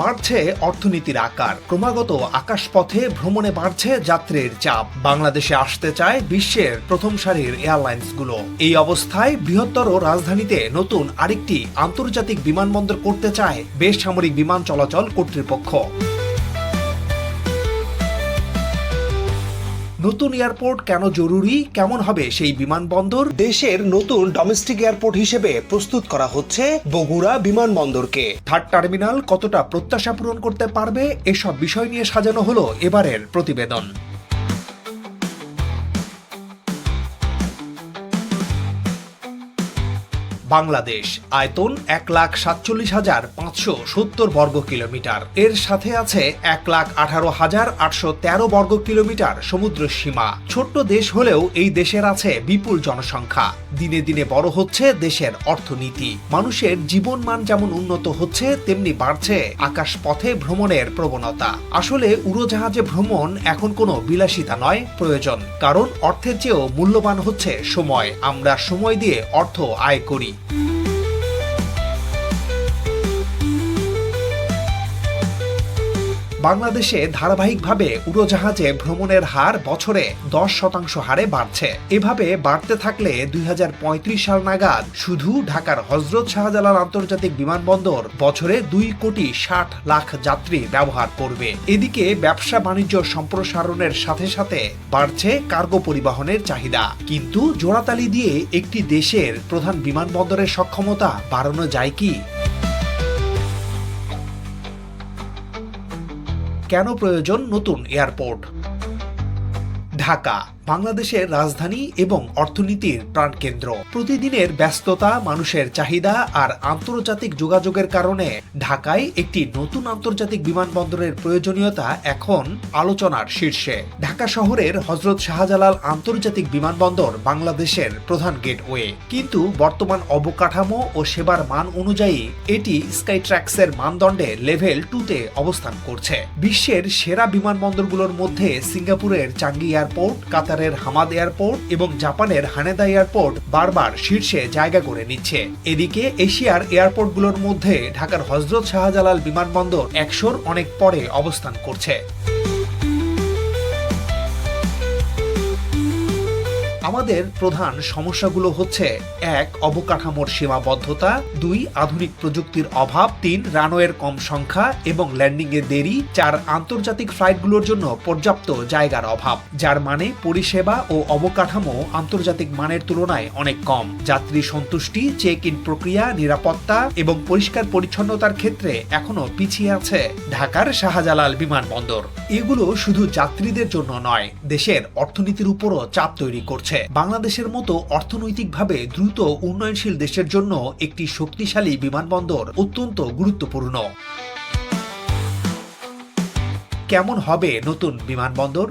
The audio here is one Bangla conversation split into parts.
বাড়ছে অর্থনীতির আকার। ক্রমাগত আকাশপথে ভ্রমণে বাড়ছে যাত্রীর চাপ। বাংলাদেশে আসতে চায় বিশ্বের প্রথম সারির এয়ারলাইন্সগুলো। এই অবস্থায় বৃহত্তর রাজধানীতে নতুন আরেকটি আন্তর্জাতিক বিমানবন্দর করতে চায় বেসামরিক বিমান চলাচল কর্তৃপক্ষ। নতুন এয়ারপোর্ট কেন জরুরি? কেমন হবে সেই বিমানবন্দর? দেশের নতুন ডোমেস্টিক এয়ারপোর্ট হিসেবে প্রস্তুত করা হচ্ছে বগুড়া বিমানবন্দরকে। থার্ড টার্মিনাল কতটা প্রত্যাশা পূরণ করতে পারবে? এসব বিষয় নিয়ে সাজানো হলো এবারের প্রতিবেদন। বাংলাদেশ, আয়তন এক লাখ সাতচল্লিশ হাজার পাঁচশো সত্তর বর্গ কিলোমিটার এর সাথে আছে এক লাখ আঠারো হাজার আটশো তেরো বর্গ কিলোমিটার সমুদ্র সীমা ছোট্ট দেশ হলেও এই দেশের আছে বিপুল জনসংখ্যা। দিনে দিনে বড় হচ্ছে দেশের অর্থনীতি। মানুষের জীবনমান যেমন উন্নত হচ্ছে, তেমনি বাড়ছে আকাশ পথে ভ্রমণের প্রবণতা। আসলে উড়োজাহাজে ভ্রমণ এখন কোনো বিলাসিতা নয়, প্রয়োজন। কারণ অর্থের চেয়েও মূল্যবান হচ্ছে সময়। আমরা সময় দিয়ে অর্থ আয় করি। Mm-hmm. বাংলাদেশে ধারাবাহিকভাবে উড়োজাহাজে ভ্রমণের হার বছরে দশ শতাংশ হারে বাড়ছে। এভাবে বাড়তে থাকলে দু হাজার পঁয়ত্রিশ সাল নাগাদ শুধু ঢাকার হজরত শাহজালাল আন্তর্জাতিক বিমানবন্দর বছরে দুই কোটি ষাট লাখ যাত্রী ব্যবহার করবে। এদিকে ব্যবসা বাণিজ্য সম্প্রসারণের সাথে সাথে বাড়ছে কার্গো পরিবহনের চাহিদা। কিন্তু জোড়াতালি দিয়ে একটি দেশের প্রধান বিমানবন্দরের সক্ষমতা বাড়ানো যায় কি? কেন প্রয়োজন নতুন এয়ারপোর্ট? ঢাকা বাংলাদেশের রাজধানী এবং অর্থনীতির প্রাণকেন্দ্র। প্রতিদিনের ব্যস্ততা, মানুষের চাহিদা আর আন্তর্জাতিক যোগাযোগের কারণে ঢাকায় একটি নতুন আন্তর্জাতিক বিমানবন্দরের প্রয়োজনীয়তা এখন আলোচনার শীর্ষে। ঢাকা শহরের হজরত শাহজালাল আন্তর্জাতিক বিমানবন্দর বাংলাদেশের প্রধান গেটওয়ে। কিন্তু বর্তমান অবকাঠামো ও সেবার মান অনুযায়ী এটি স্কাই ট্র্যাক্সের মানদণ্ডে লেভেল টুতে অবস্থান করছে। বিশ্বের সেরা বিমানবন্দরগুলোর মধ্যে সিঙ্গাপুরের চাঙ্গি এয়ারপোর্ট কাতারের হামাদ এয়ারপোর্ট এবং জাপানের হানেদা এয়ারপোর্ট বারবার শীর্ষে জায়গা করে নিচ্ছে। এদিকে এশিয়ার এয়ারপোর্টগুলোর মধ্যে ঢাকার হজরত শাহজালাল বিমানবন্দর একশোর অনেক পরে অবস্থান করছে। আমাদের প্রধান সমস্যাগুলো হচ্ছে, এক, অবকাঠামোর সীমাবদ্ধতা, দুই, আধুনিক প্রযুক্তির অভাব, তিন, রানওয়ের কম সংখ্যা এবং ল্যান্ডিং এর দেরি, চার, আন্তর্জাতিক ফ্লাইটগুলোর জন্য পর্যাপ্ত জায়গার অভাব, যার মানে পরিষেবা ও অবকাঠামো আন্তর্জাতিক মানের তুলনায় অনেক কম। যাত্রী সন্তুষ্টি চেক ইন প্রক্রিয়া, নিরাপত্তা এবং পরিষ্কার পরিচ্ছন্নতার ক্ষেত্রে এখনও পিছিয়ে আছে ঢাকার শাহজালাল বিমানবন্দর। এগুলো শুধু যাত্রীদের জন্য নয়, দেশের অর্থনীতির উপরও চাপ তৈরি করছে। বাংলাদেশের মতো অর্থনৈতিকভাবে দ্রুত উন্নয়নশীল দেশের জন্য একটি শক্তিশালী বিমানবন্দর অত্যন্ত গুরুত্বপূর্ণ। কেমন হবে নতুন বিমানবন্দর?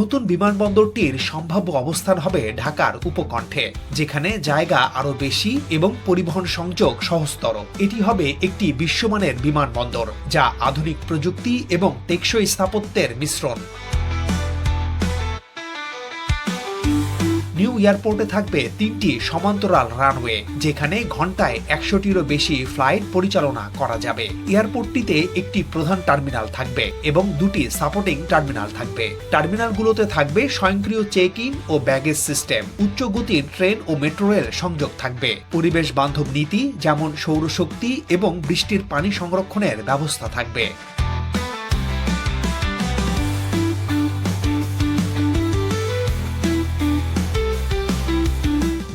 নতুন বিমানবন্দরটির সম্ভাব্য অবস্থান হবে ঢাকার উপকণ্ঠে, যেখানে জায়গা আরও বেশি এবং পরিবহন সংযোগ সহজতর। এটি হবে একটি বিশ্বমানের বিমানবন্দর, যা আধুনিক প্রযুক্তি এবং টেকসই স্থাপত্যের মিশ্রণ। নিউ এয়ারপোর্টে থাকবে তিনটি সমান্তরাল রানওয়ে, যেখানে ঘন্টায় একশোটিরও বেশি ফ্লাইট পরিচালনা করা যাবে। এয়ারপোর্টটিতে একটি প্রধান টার্মিনাল থাকবে এবং দুটি সাপোর্টিং টার্মিনাল থাকবে। টার্মিনালগুলোতে থাকবে স্বয়ংক্রিয় চেক ইন ও ব্যাগেজ সিস্টেম। উচ্চ গতির ট্রেন ও মেট্রো রেল সংযোগ থাকবে। পরিবেশ বান্ধব নীতি, যেমন সৌরশক্তি এবং বৃষ্টির পানি সংরক্ষণের ব্যবস্থা থাকবে।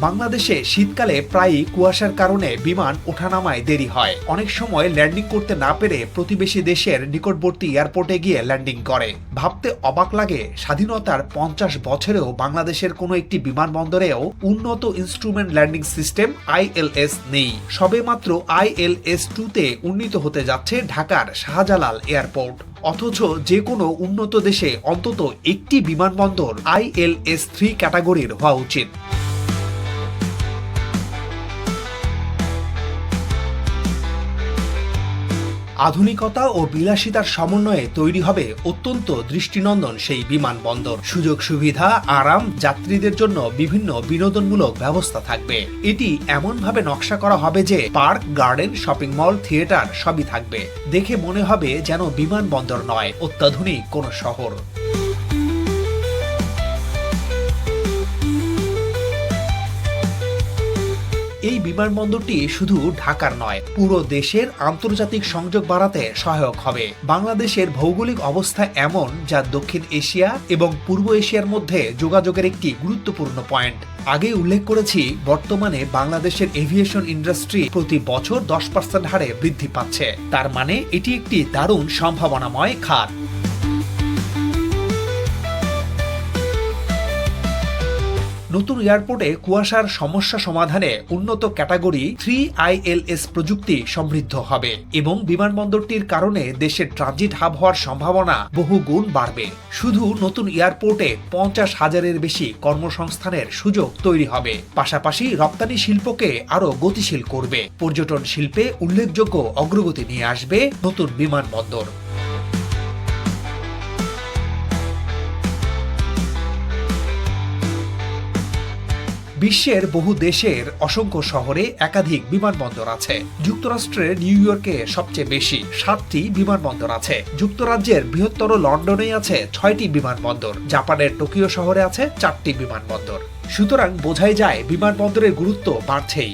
বাংলাদেশে শীতকালে প্রায়ই কুয়াশার কারণে বিমান ওঠানামায় দেরি হয়। অনেক সময় ল্যান্ডিং করতে না পেরে প্রতিবেশী দেশের নিকটবর্তী এয়ারপোর্টে গিয়ে ল্যান্ডিং করে। ভাবতে অবাক লাগে, স্বাধীনতার পঞ্চাশ বছরেও বাংলাদেশের কোনো একটি বিমানবন্দরেও উন্নত ইনস্ট্রুমেন্ট ল্যান্ডিং সিস্টেম আইএলএস নেই। সবেমাত্র আইএলএস টুতে উন্নীত হতে যাচ্ছে ঢাকার শাহজালাল এয়ারপোর্ট। অথচ যে কোনো উন্নত দেশে অন্তত একটি বিমানবন্দর আইএলএস থ্রি ক্যাটাগরির হওয়া উচিত। আধুনিকতা ও বিলাসিতার সমন্বয়ে তৈরি হবে অত্যন্ত দৃষ্টিনন্দন সেই বিমানবন্দর। সুযোগ, সুবিধা, আরাম, যাত্রীদের জন্য বিভিন্ন বিনোদনমূলক ব্যবস্থা থাকবে। এটি এমনভাবে নকশা করা হবে যে park, garden, shopping mall, theatre সবই থাকবে। দেখে মনে হবে যেন বিমানবন্দর নয়, অত্যাধুনিক কোনো শহর। এই বিমানবন্দরটি শুধু ঢাকার নয়, পুরো দেশের আন্তর্জাতিক সংযোগ বাড়াতে সহায়ক হবে। বাংলাদেশের ভৌগোলিক অবস্থা এমন যা দক্ষিণ এশিয়া এবং পূর্ব এশিয়ার মধ্যে যোগাযোগের একটি গুরুত্বপূর্ণ পয়েন্ট। আগে উল্লেখ করেছি, বর্তমানে বাংলাদেশের এভিয়েশন ইন্ডাস্ট্রি প্রতি বছর দশ পার্সেন্ট হারে বৃদ্ধি পাচ্ছে। তার মানে এটি একটি দারুণ সম্ভাবনাময় খাত। নতুন এয়ারপোর্টে কুয়াশার সমস্যা সমাধানে উন্নত ক্যাটাগরি থ্রি আইএলএস প্রযুক্তি সমৃদ্ধ হবে এবং বিমানবন্দরটির কারণে দেশের ট্রানজিট হাব হওয়ার সম্ভাবনা বহু গুণ বাড়বে। শুধু নতুন এয়ারপোর্টে পঞ্চাশ হাজারের বেশি কর্মসংস্থানের সুযোগ তৈরি হবে। পাশাপাশি রপ্তানি শিল্পকে আরও গতিশীল করবে। পর্যটন শিল্পে উল্লেখযোগ্য অগ্রগতি নিয়ে আসবে নতুন বিমানবন্দর। বিশ্বের বহু দেশের অসংখ্য শহরে একাধিক বিমানবন্দর আছে। যুক্তরাষ্ট্রের নিউ ইয়র্কে সবচেয়ে বেশি সাতটি বিমানবন্দর আছে। যুক্তরাজ্যের বৃহত্তর লন্ডনে আছে ছয়টি বিমানবন্দর। জাপানের টোকিও শহরে আছে চারটি বিমানবন্দর। সুতরাং বোঝাই যায় বিমানবন্দরের গুরুত্ব বাড়ছেই।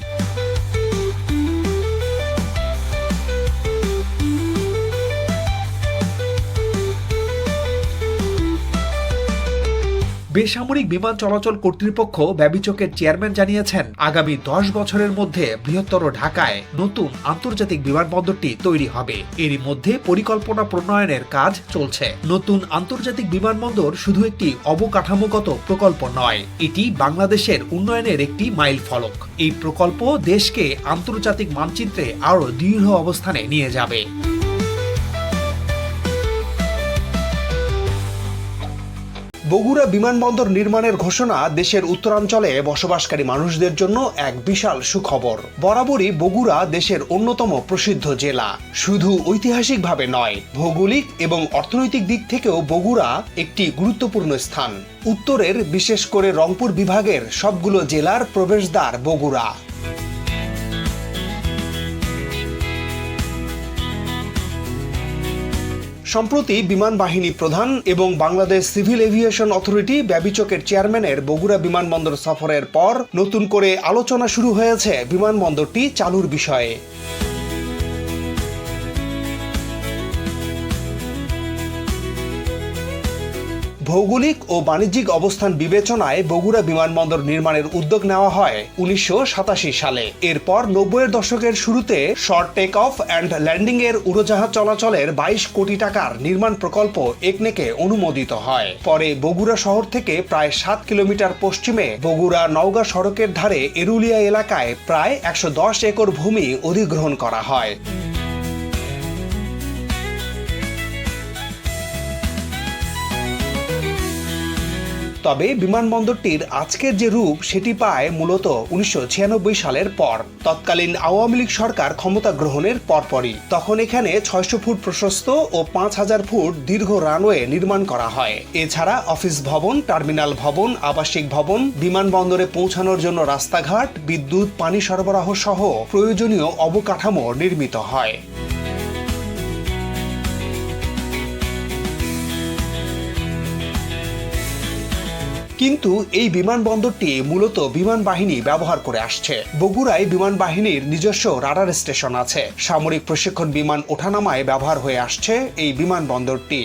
বেসামরিক বিমান চলাচল কর্তৃপক্ষ ব্যবিচকের চেয়ারম্যান জানিয়েছেন, আগামী দশ বছরের মধ্যে বৃহত্তর ঢাকায় নতুন আন্তর্জাতিক বিমানবন্দরটি তৈরি হবে। এরই মধ্যে পরিকল্পনা প্রণয়নের কাজ চলছে। নতুন আন্তর্জাতিক বিমানবন্দর শুধু একটি অবকাঠামোগত প্রকল্প নয়, এটি বাংলাদেশের উন্নয়নের একটি মাইল ফলক। এই প্রকল্প দেশকে আন্তর্জাতিক মানচিত্রে আরও দৃঢ় অবস্থানে নিয়ে যাবে। বগুড়া বিমানবন্দর নির্মাণের ঘোষণা দেশের উত্তরাঞ্চলে বসবাসকারী মানুষদের জন্য এক বিশাল সুখবর। বরাবরই বগুড়া দেশের অন্যতম প্রসিদ্ধ জেলা। শুধু ঐতিহাসিকভাবে নয়, ভৌগোলিক এবং অর্থনৈতিক দিক থেকেও বগুড়া একটি গুরুত্বপূর্ণ স্থান। উত্তরের, বিশেষ করে রংপুর বিভাগের সবগুলো জেলার প্রবেশদ্বার বগুড়া। সম্প্রতি বিমান বাহিনী প্রধান এবং বাংলাদেশ সিভিল এভিয়েশন অথরিটি ব্যবিচকের চেয়ারম্যানের বগুড়া বিমানবন্দর সফরের পর নতুন করে আলোচনা শুরু হয়েছে বিমানবন্দরটি চালুর বিষয়ে। ভৌগোলিক ও বাণিজ্যিক অবস্থান বিবেচনায় বগুড়া বিমানবন্দর নির্মাণের উদ্যোগ নেওয়া হয় উনিশশো সাতাশি সালে। এরপর নব্বইয়ের দশকের শুরুতে short take off and landing এর উড়োজাহাজ চলাচলের বাইশ কোটি টাকার নির্মাণ প্রকল্প একনেকে অনুমোদিত হয়। পরে বগুড়া শহর থেকে প্রায় সাত কিলোমিটার পশ্চিমে বগুড়া নওগাঁ সড়কের ধারে এরুলিয়া এলাকায় প্রায় একশো দশ একর ভূমি অধিগ্রহণ করা হয়। তবে বিমানবন্দরটির আজকের যে রূপ, সেটি পায় মূলত উনিশশো ছিয়ানব্বই সালের পর। তৎকালীন আওয়ামী লীগ সরকার ক্ষমতা গ্রহণের পরপরই। তখন এখানে ছয়শো ফুট প্রশস্ত ও পাঁচ হাজার ফুট দীর্ঘ রানওয়ে নির্মাণ করা হয়। এছাড়া অফিস ভবন, টার্মিনাল ভবন, আবাসিক ভবন, বিমানবন্দরে পৌঁছানোর জন্য রাস্তাঘাট, বিদ্যুৎ, পানি সরবরাহ সহ প্রয়োজনীয় অবকাঠামো নির্মিত হয়। কিন্তু এই বিমানবন্দরটি মূলত বিমান বাহিনী ব্যবহার করে আসছে। বগুড়ায় বিমান বাহিনীর নিজস্ব রাডার স্টেশন আছে। সামরিক প্রশিক্ষণ বিমান ওঠানামায় ব্যবহার হয়ে আসছে এই বিমানবন্দরটি।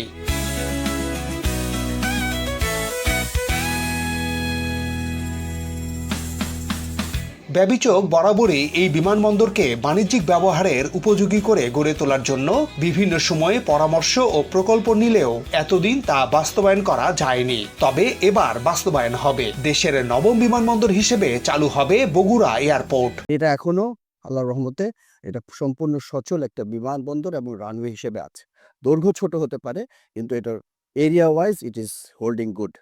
ব্যবিচক বরাবরই এই বিমানবন্দরকে বাণিজ্যিক ব্যবহারের উপযোগী করে গড়ে তোলার জন্য বিভিন্ন সময়ে পরামর্শ ও প্রকল্প নিলেও এতদিন তা বাস্তবায়ন করা যায়নি। তবে এবার বাস্তবায়ন হবে। দেশের নবম বিমানবন্দর হিসেবে চালু হবে বগুড়া এয়ারপোর্ট। এটা এখনও আল্লাহর রহমতে এটা সম্পূর্ণ সচল একটা বিমানবন্দর এবং রানওয়ে হিসেবে আছে। দৈর্ঘ্য ছোট হতে পারে, কিন্তু এটার area wise it is holding good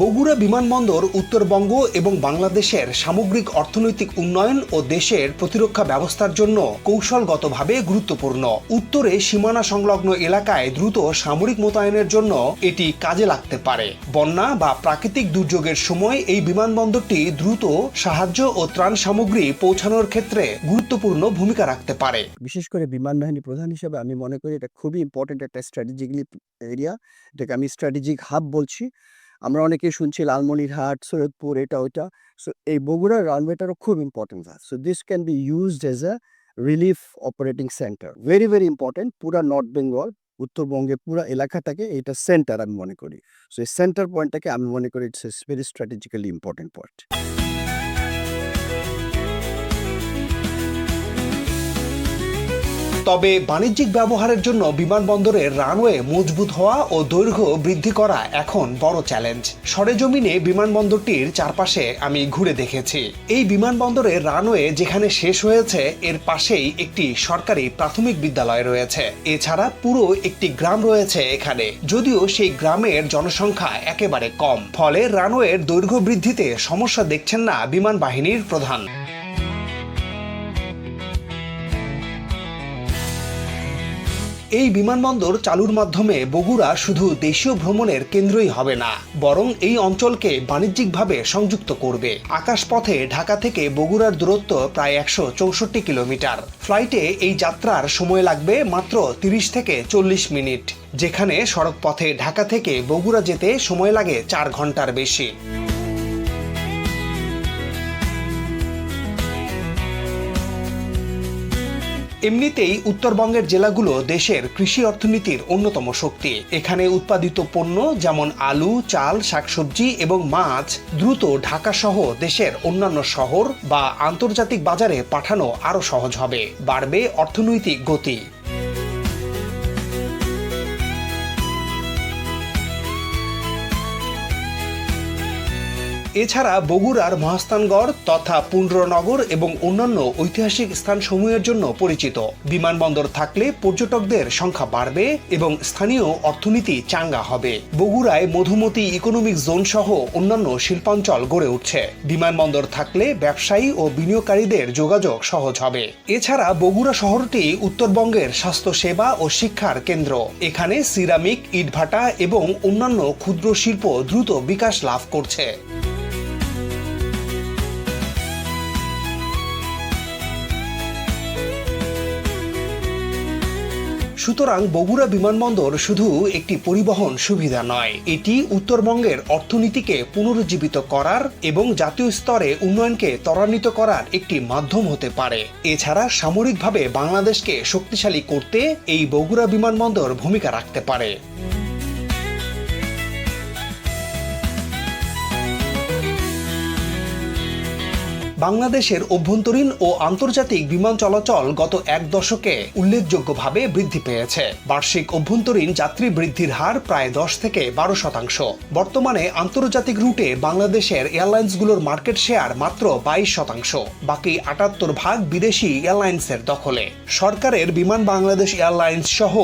Bogura বিমানবন্দর, উত্তরবঙ্গ এবং বাংলাদেশের সামগ্রিক অর্থনৈতিক উন্নয়ন ও দেশের প্রতিরক্ষা ব্যবস্থার জন্য কৌশলগতভাবে গুরুত্বপূর্ণ। উত্তরে সীমানা সংলগ্ন এলাকায় দ্রুত সামরিক মোতায়েনের জন্য এটি কাজে লাগতে পারে। বন্যা বা প্রাকৃতিক দুর্যোগের সময় এই বিমানবন্দরটি দ্রুত সাহায্য ও ত্রাণ সামগ্রী পৌঁছানোর ক্ষেত্রে গুরুত্বপূর্ণ ভূমিকা রাখতে পারে। বিশেষ করে বিমান বাহিনী প্রধান হিসেবে আমি মনে করি এটা খুবই ইম্পর্টেন্ট একটা স্ট্র্যাটেজিক্যালি এরিয়া এটাকে আমি স্ট্র্যাটেজিক হাব বলছি। আমরা শুনছি লালমনিরহাট, সৈয়দপুর, এটা, ওইটা। সো, এই বগুড়ার রানওয়েটারও খুব important so this can be used as a relief operating centre very very important পুরা নর্থ বেঙ্গল উত্তরবঙ্গের পুরো এলাকাটাকে এটা সেন্টার আমি মনে করি। সো এই সেন্টার পয়েন্টটাকে আমি মনে করি it's very strategically important point তবে বাণিজ্যিক ব্যবহারের জন্য বিমানবন্দরের রানওয়ে মজবুত হওয়া ও দৈর্ঘ্য বৃদ্ধি করা এখন বড় চ্যালেঞ্জ। সরেজমিনে বিমানবন্দরটির চারপাশে আমি ঘুরে দেখেছি। এই বিমানবন্দরের রানওয়ে যেখানে শেষ হয়েছে, এর পাশেই একটি সরকারি প্রাথমিক বিদ্যালয় রয়েছে। এছাড়া পুরো একটি গ্রাম রয়েছে এখানে, যদিও সেই গ্রামের জনসংখ্যা একেবারে কম। ফলে রানওয়ের দৈর্ঘ্য বৃদ্ধিতে সমস্যা দেখছেন না বিমান বাহিনীর প্রধান। এই বিমানবন্দর চালুর মাধ্যমে বগুড়া শুধু দেশীয় ভ্রমণের কেন্দ্রই হবে না, বরং এই অঞ্চলকে বাণিজ্যিকভাবে সংযুক্ত করবে। আকাশপথে ঢাকা থেকে বগুড়ার দূরত্ব প্রায় একশো চৌষট্টি কিলোমিটার। ফ্লাইটে এই যাত্রার সময় লাগবে মাত্র তিরিশ থেকে চল্লিশ মিনিট, যেখানে সড়কপথে ঢাকা থেকে বগুড়া যেতে সময় লাগে চার ঘণ্টার বেশি। এমনিতেই উত্তরবঙ্গের জেলাগুলো দেশের কৃষি অর্থনীতির অন্যতম শক্তি। এখানে উৎপাদিত পণ্য যেমন আলু, চাল, শাকসবজি এবং মাছ দ্রুত ঢাকাসহ দেশের অন্যান্য শহর বা আন্তর্জাতিক বাজারে পাঠানো আরও সহজ হবে। বাড়বে অর্থনৈতিক গতি। এছাড়া বগুড়ার মহাস্থানগড় তথা পুন্ড্রনগর এবং অন্যান্য ঐতিহাসিক স্থানসমূহের জন্য পরিচিত। বিমানবন্দর থাকলে পর্যটকদের সংখ্যা বাড়বে এবং স্থানীয় অর্থনীতি চাঙ্গা হবে। বগুড়ায় মধুমতি ইকোনমিক জোন সহ অন্যান্য শিল্পাঞ্চল গড়ে উঠছে। বিমানবন্দর থাকলে ব্যবসায়ী ও বিনিয়োগকারীদের যোগাযোগ সহজ হবে। এছাড়া বগুড়া শহরটি উত্তরবঙ্গের স্বাস্থ্য সেবা ও শিক্ষার কেন্দ্র। এখানে সিরামিক, ইটভাটা এবং অন্যান্য ক্ষুদ্র শিল্প দ্রুত বিকাশ লাভ করছে। সুতরাং বগুড়া বিমানবন্দর শুধু একটি পরিবহন সুবিধা নয়, এটি উত্তরবঙ্গের অর্থনীতিকে পুনরুজ্জীবিত করার এবং জাতীয় স্তরে উন্নয়নকে ত্বরান্বিত করার একটি মাধ্যম হতে পারে। এছাড়া সামরিকভাবে বাংলাদেশকে শক্তিশালী করতে এই বগুড়া বিমানবন্দর ভূমিকা রাখতে পারে। বাংলাদেশের অভ্যন্তরীণ ও আন্তর্জাতিক বিমান চলাচল গত এক দশকে উল্লেখযোগ্যভাবে বৃদ্ধি পেয়েছে। বার্ষিক অভ্যন্তরীণ যাত্রী বৃদ্ধির হার প্রায় দশ থেকে বারো শতাংশ। বর্তমানে আন্তর্জাতিক রুটে বাংলাদেশের এয়ারলাইন্সগুলোর মার্কেট শেয়ার মাত্র বাইশ শতাংশ। বাকি আটাত্তর ভাগ বিদেশি এয়ারলাইন্সের দখলে। সরকারের বিমান বাংলাদেশ এয়ারলাইন্স সহ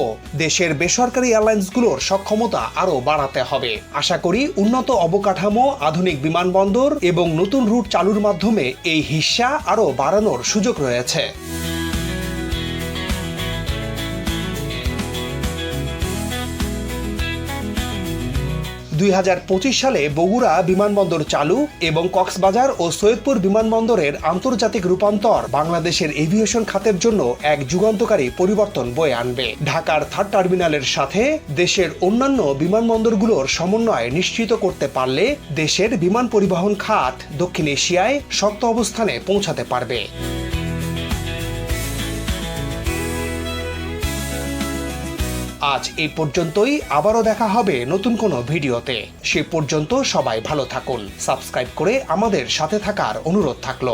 দেশের বেসরকারি এয়ারলাইন্সগুলোর সক্ষমতা আরও বাড়াতে হবে। আশা করি উন্নত অবকাঠামো, আধুনিক বিমানবন্দর এবং নতুন রুট চালুর মাধ্যমে এই হিস্সা আরও বাড়ানোর সুযোগ রয়েছে। দুই হাজার পঁচিশ সালে বগুড়া বিমানবন্দর চালু এবং কক্সবাজার ও সৈয়দপুর বিমানবন্দরের আন্তর্জাতিক রূপান্তর বাংলাদেশের এভিয়েশন খাতের জন্য এক যুগান্তকারী পরিবর্তন বয়ে আনবে। ঢাকার থার্ড টার্মিনালের সাথে দেশের অন্যান্য বিমানবন্দরগুলোর সমন্বয় নিশ্চিত করতে পারলে দেশের বিমান পরিবহন খাত দক্ষিণ এশিয়ায় শক্ত অবস্থানে পৌঁছাতে পারবে। আজ এই পর্যন্তই, আবারও দেখা হবে নতুন কোনো ভিডিওতে। সে পর্যন্ত সবাই ভালো থাকুন। সাবস্ক্রাইব করে আমাদের সাথে থাকার অনুরোধ থাকল।